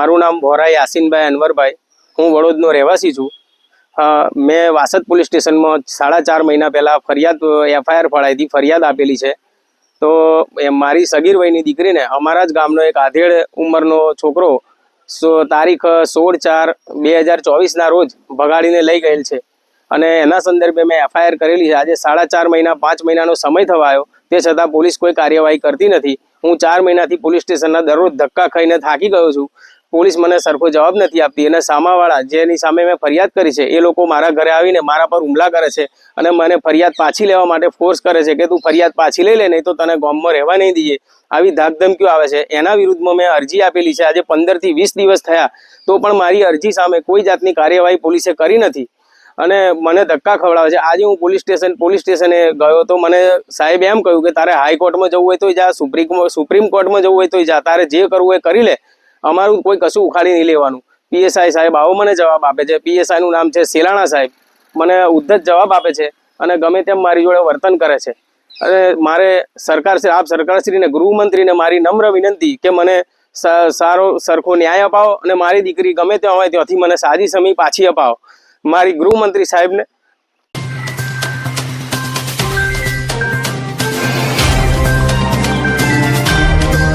મારું નામ ભોરા યાસીનભાઈ અનવરભાઈ. હું વડોદનો રહેવાસી છું. મેં વાસદ પોલીસ સ્ટેશનમાં સાડા ચાર મહિના પહેલાં ફરિયાદ, એફઆઈઆર ફળાઈ ફરિયાદ આપેલી છે. તો મારી સગીર વયની દીકરીને અમારા જ ગામનો એક આધેડ ઉંમરનો છોકરો તારીખ સોળ ચાર બે હજાર ચોવીસના રોજ ભગાડીને લઈ ગયેલ છે. અને એના સંદર્ભે મેં એફઆઈઆર કરેલી છે. આજે સાડા ચાર મહિના, પાંચ મહિનાનો સમય થવા આવ્યો તે છતાં પોલીસ કોઈ કાર્યવાહી કરતી નથી. હું ચાર મહિનાથી પોલીસ સ્ટેશનના દરરોજ ધક્કા ખાઈને થાકી ગયો છું. પોલીસ મને સરખો જવાબ નથી આપતી અને સામાવાળા જેની સામે મેં ફરિયાદ કરી છે એ લોકો મારા ઘરે આવીને મારા પર હુમલા કરે છે અને મને ફરિયાદ પાછી લેવા માટે ફોર્સ કરે છે કે તું ફરિયાદ પાછી લઈ લે, નહીં તો તને ગામમાં રહેવા નહીં દઈએ. આવી ધાકધમકીઓ આવે છે. એના વિરુદ્ધમાં મેં અરજી આપેલી છે. આજે પંદરથી વીસ દિવસ થયા તો પણ મારી અરજી સામે કોઈ જાતની કાર્યવાહી પોલીસે કરી નથી. અને મને ધક્કા ખવડાવે છે. આજે હું પોલીસ સ્ટેશન, પોલીસ સ્ટેશને ગયો તો મને સાહેબ એમ કહ્યું કે તારે હાઈકોર્ટમાં જવું હોય તો જા, સુપ્રીમ સુપ્રીમ કોર્ટમાં જવું હોય તો જા. તારે જે કરવું હોય કરી લે. અમારું કોઈ કશું ઉખાડી નહીં લેવાનું. પીએસઆઈ સાહેબ આવો મને જવાબ આપે છે. પીએસઆઈ નું નામ છે સેલાણા સાહેબ. મને ઉદ્ધત જવાબ આપે છે અને ગમે તેમ મારી જોડે વર્તન કરે છે. અને મારે સરકાર શ્રી, આપ સરકારશ્રીને, ગૃહમંત્રીને મારી નમ્ર વિનંતી કે મને સારો, સરખો ન્યાય અપાવો અને મારી દીકરી ગમે ત્યાં હોય ત્યાંથી મને સાજી સમય પાછી અપાવો. મારી ગૃહમંત્રી સાહેબને